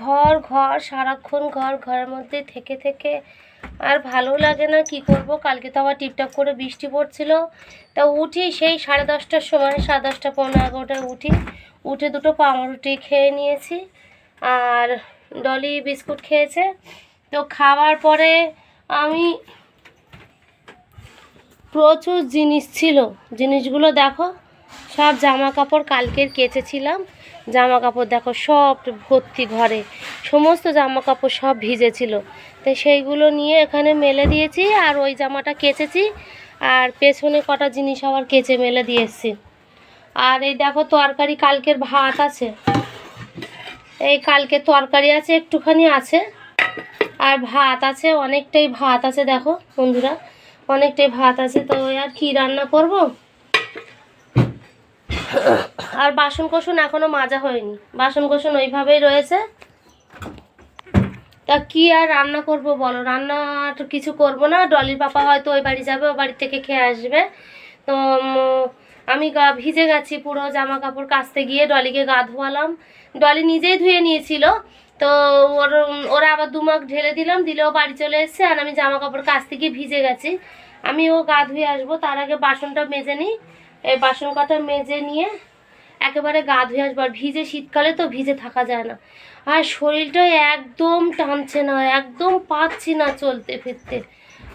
ঘর ঘর, সারাক্ষণ ঘর, ঘরের মধ্যে থেকে থেকে আর ভালো লাগে না কি করব? কালকে তো আবার টিপটাপ করে বৃষ্টি পড়ছিল। তা উঠি সেই সাড়ে দশটার সময়, সাড়ে দশটা পনেরো এগারোটায় উঠি। উঠে দুটো পাউরুটি খেয়ে নিয়েছি। আর ডলি বিস্কুট খেয়েছে। তো খাওয়ার পরে আমি প্রচুর জিনিস ছিল। জিনিসগুলো দেখো সব জামা কাপড় কালকের কেচেছিলাম। জামা কাপড় দেখো সব ভর্তি ঘরে। সমস্ত জামা কাপড় সব ভিজেছিল। তো সেইগুলো নিয়ে এখানে মেলে দিয়েছি আর ওই জামাটা কেচেছি। আর পেছনে কটা জিনিস আবার কেচে মেলে দিয়ে এসেছি। আর এই দেখো তরকারি কালকের ভাত আছে। এই কালকে তরকারি আছে, একটুখানি আছে। আর ভাত আছে, অনেকটাই ভাত আছে দেখো বন্ধুরা। অনেকটাই ভাত আছে, তো আর কি রান্না করব? আর বাসন কোসন এখনও মাজা হয়নি। বাসন কোসন ওইভাবেই রয়েছে। তা কি আর রান্না করব বলো? রান্না তো কিছু করব না। ডলির পাপা হয়তো ওই বাড়ি যাবে, ও বাড়ি থেকে খেয়ে আসবে। তো আমি গা ভিজে গেছি পুরো জামা কাপড় কাচতে গিয়ে, ডলিকে গা ধোয়ালাম। ডলি নিজেই ধুয়ে নিয়েছিল। তো ওর, ওরা আবার দুমাক ঢেলে দিলাম দিলেও বাড়ি চলে এসছে আর আমি জামা কাপড় কাচতে গিয়ে ভিজে গেছি। আমি ও গা ধুয়ে আসব, তার আগে বাসনটা মেজে নিই। এই বাসন কাটা মেজে নিয়ে একেবারে গা ধুয়ে আসব। আর ভিজে শীতকালে তো ভিজে থাকা যায় না। আর শরীরটা একদম টানছে না, একদম পাচ্ছি না চলতে ফিরতে।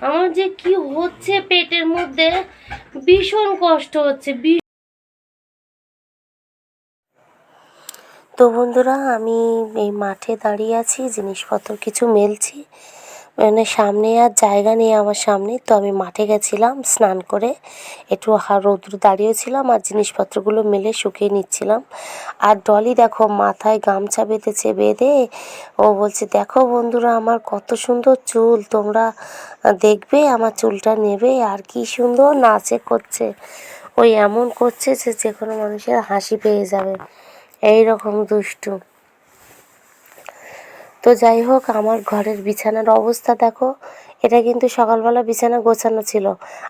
আমার যে কি হচ্ছে পেটের মধ্যে, ভীষণ কষ্ট হচ্ছে তো বন্ধুরা, আমি এই মাঠে দাঁড়িয়ে আছি, জিনিসপত্র কিছু মেলছি। সামনে আর জায়গা নেই আমার সামনে। তো আমি মাঠে গেছিলাম স্নান করে। একটু রৌদ্র দাঁড়িয়েছিলাম আর জিনিসপত্রগুলো মেলে শুকিয়ে নিচ্ছিলাম। আর ডলি দেখো মাথায় গামছা বেঁধেছে বেঁধে। ও বলছে, দেখো বন্ধুরা, আমার কত সুন্দর চুল। তোমরা দেখবে আমার চুলটা নেবে আর কি সুন্দর নাচে করছে। ওই এমন করছে যে যে কোনো মানুষের হাসি পেয়ে যাবে। এই রকম দুষ্টু। তো যাই হোক, আমার ঘরের বিছানার অবস্থা দেখো। এটা কিন্তু সকালবেলা বিছানা গোছানো ছিল।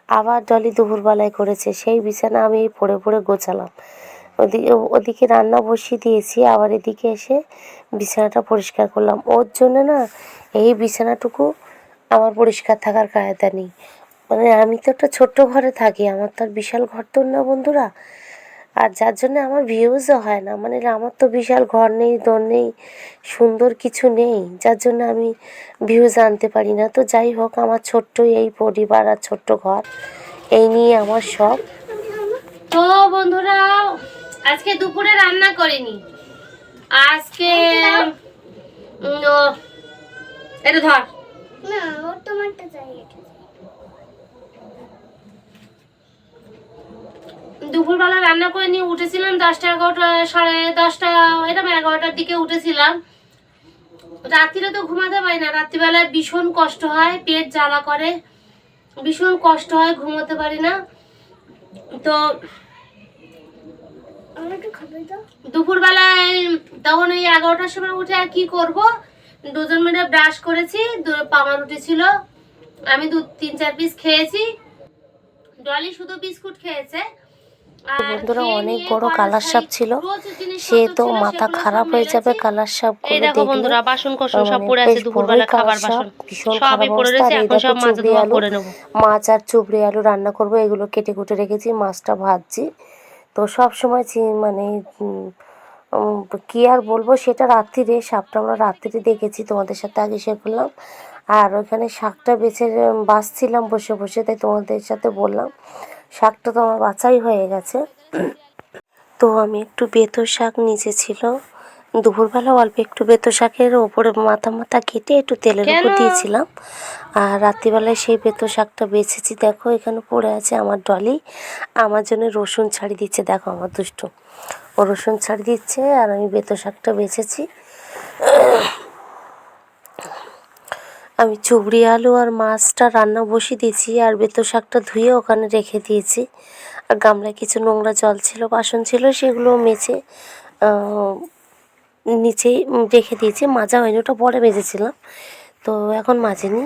আবার ডলি দুপুরবেলায় করেছে। সেই বিছানা আমি পড়ে পড়ে গোছালাম। ওদিকে ওদিকে রান্না বসিয়ে দিয়েছি। আবার এদিকে এসে বিছানাটা পরিষ্কার করলাম। ওর জন্য না এই বিছানাটুকু আমার পরিষ্কার থাকার কায়দা নেই। মানে আমি তো একটা ছোট্ট ঘরে থাকি। আমার তো আর বিশাল ঘর তো না বন্ধুরা? আর যার জন্য আমার ভিউজও হয় না। মানে আমার তো বিশাল ঘর নেই দর নেই সুন্দর কিছু নেই। যার জন্য আমি ভিউজ আনতে পারি না। তো যাই হোক আমার ছোট্ট এই পরিবার আর ছোট্ট ঘর এই নিয়ে আমার সব তো বন্ধুরা আজকে দুপুরে রান্না করিনি। আজকে এটা ধর। না ওর তোমারটা চাই। দুপুরবেলা রান্না করে নিয়ে উঠেছিলাম দশটা এগারোটা সাড়ে দশটা এরকম এগারোটার দিকে উঠেছিলাম। রাত্রিরে তো ঘুমাতে পারি না রাত্রিবেলায় ভীষণ কষ্ট হয় পেট জ্বালা করে। ভীষণ কষ্ট হয় ঘুমোতে পারি না। তো দুপুরবেলায় তখন ওই এগারোটার সময় উঠে আর কি করব? দুজন মিলে ব্রাশ করেছি পামা রুটি ছিল। আমি দু তিন চার পিস খেয়েছি। ডলি শুধু বিস্কুট খেয়েছে। বন্ধুরা অনেক বড় কালার সাপ ছিল। সে তো মাথা খারাপ হয়ে যাবে কালার সাপ এই দেখো বন্ধুরা বাসন কোসন সব পড়ে আছে দুপুরবেলা খাবার বাসন। ধোয়া করে নেব। মাছ আর চুবড়ি আলু রান্না করব এগুলো কেটে কুটে রেখেছি মাছটা ভাজছি। তো সব সময় মানে কি আর বলব সেটা রাত্রিরে সাপটা আমরা রাত্রিরে দেখেছি তোমাদের সাথে আগে শেয়ার করলাম। আর ওখানে শাকটা বেছে উম, বাছছিলাম বসে বসে তাই তোমাদের সাথে বললাম। শাকটা তো আমার বাছাই হয়ে গেছে। তো আমি একটু বেতো শাক নিচে ছিল দুপুরবেলা অল্প একটু বেতো শাকের ওপরে মাথা মাথা কেটে একটু তেলের উপর দিয়েছিলাম। আর রাত্রিবেলায় সেই বেতো শাকটা বেছেছি দেখো এখানে পড়ে আছে আমার ডলি। আমার জন্য রসুন ছাড়ি দিচ্ছে দেখো আমার দুষ্টু। ও রসুন ছাড়ি দিচ্ছে আর আমি বেতো শাকটা বেছেছি। আমি চুবড়ি, আলু আর মাছটা রান্না বসিয়ে দিয়েছি আর বেতো শাকটা ধুয়ে ওখানে রেখে দিয়েছি। আর গামলায় কিছু নোংরা জল ছিল, বাসন ছিল, সেগুলো মেছে নিচেই রেখে দিয়েছি। মাজা হয়নি, ওটা পরে মেজেছিলাম, তো এখন মাজিনি।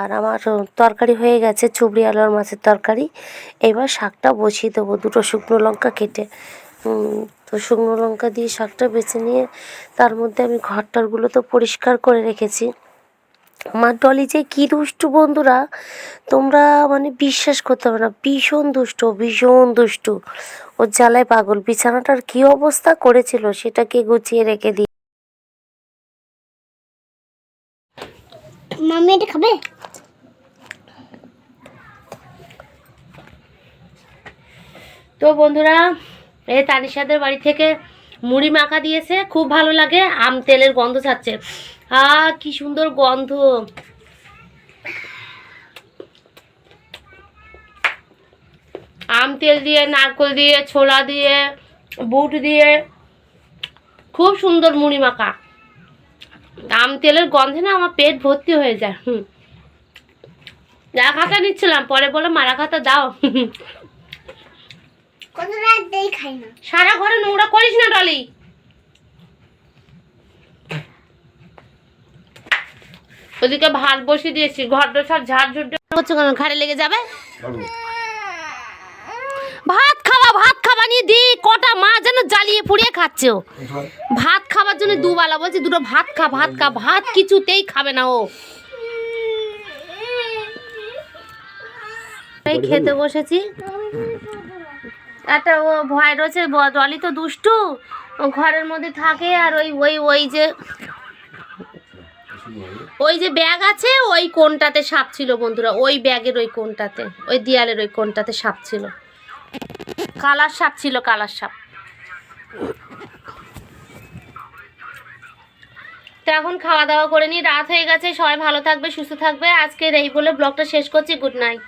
আর আমার তরকারি হয়ে গেছে, চুবড়ি, আলু আর মাছের তরকারি। এবার শাকটা বসিয়ে দেবো দুটো শুকনো লঙ্কা কেটে। তো শুকনো লঙ্কা দিয়ে শাকটা বেছে নিয়ে তার মধ্যে আমি ঘরটারগুলো তো পরিষ্কার করে রেখেছি। আমার ডলি যে কী দুষ্টু বন্ধুরা তোমরা মানে বিশ্বাস করতে পারবে না ভীষণ দুষ্ট ভীষণ দুষ্টু। ওর জ্বালায় পাগল বিছানাটার কী অবস্থা করেছিল সেটাকে গুছিয়ে রেখে দিই মাম্মি এটা খাবে? তো বন্ধুরা এই তানিশাদের বাড়ি থেকে মুড়ি মাখা দিয়েছে, খুব ভালো লাগে, আম তেলের গন্ধ ছাড়ছে। আ, কি সুন্দর গন্ধ। আম তেল দিয়ে, নারকল দিয়ে, ছোলা দিয়ে, বুট দিয়ে, খুব সুন্দর মুড়ি মাখা। আম তেলের গন্ধে না আমার পেট ভর্তি হয়ে যায়, হুম। যা খাতা নিচ্ছিলাম, পরে বলে মারা খাতা দাও। কত রাত দেই খাই না। সারা ঘরে নোংরা করিস না, ডলি। ওদিকে ভাত বসিয়ে দিয়েছি ঘরটা সব ঝাড় ঝুড় করছে কেন, ঘাড়ে লেগে যাবে? ভাত খাওয়া ভাত খাওয়া নিয়ে দি, কটা মা যেন জ্বালিয়ে পুড়িয়ে খাচ্ছে ভাত খাওয়ার জন্য দুবেলা বলছি, দুটো ভাত খা ভাত খা, ভাত কিছুতেই খাবে না ও। খেতে বসেছি। একটা ও ভয় রয়েছে ডলি তো দুষ্টু। ঘরের মধ্যে থাকে আর ওই ওই ওই যে ওই যে ব্যাগ আছে, ওই কোনটাতে সাপ ছিল বন্ধুরা? ওই ব্যাগের ওই কোনটাতে, ওই দেয়ালের ওই কোনটাতে সাপ ছিল? কালার সাপ ছিল, কালার সাপ। তো এখন খাওয়া দাওয়া করে নিই রাত হয়ে গেছে, সবাই ভালো থাকবে, সুস্থ থাকবে। আজকের এই বলে ব্লগটা শেষ করছি, গুড নাইট।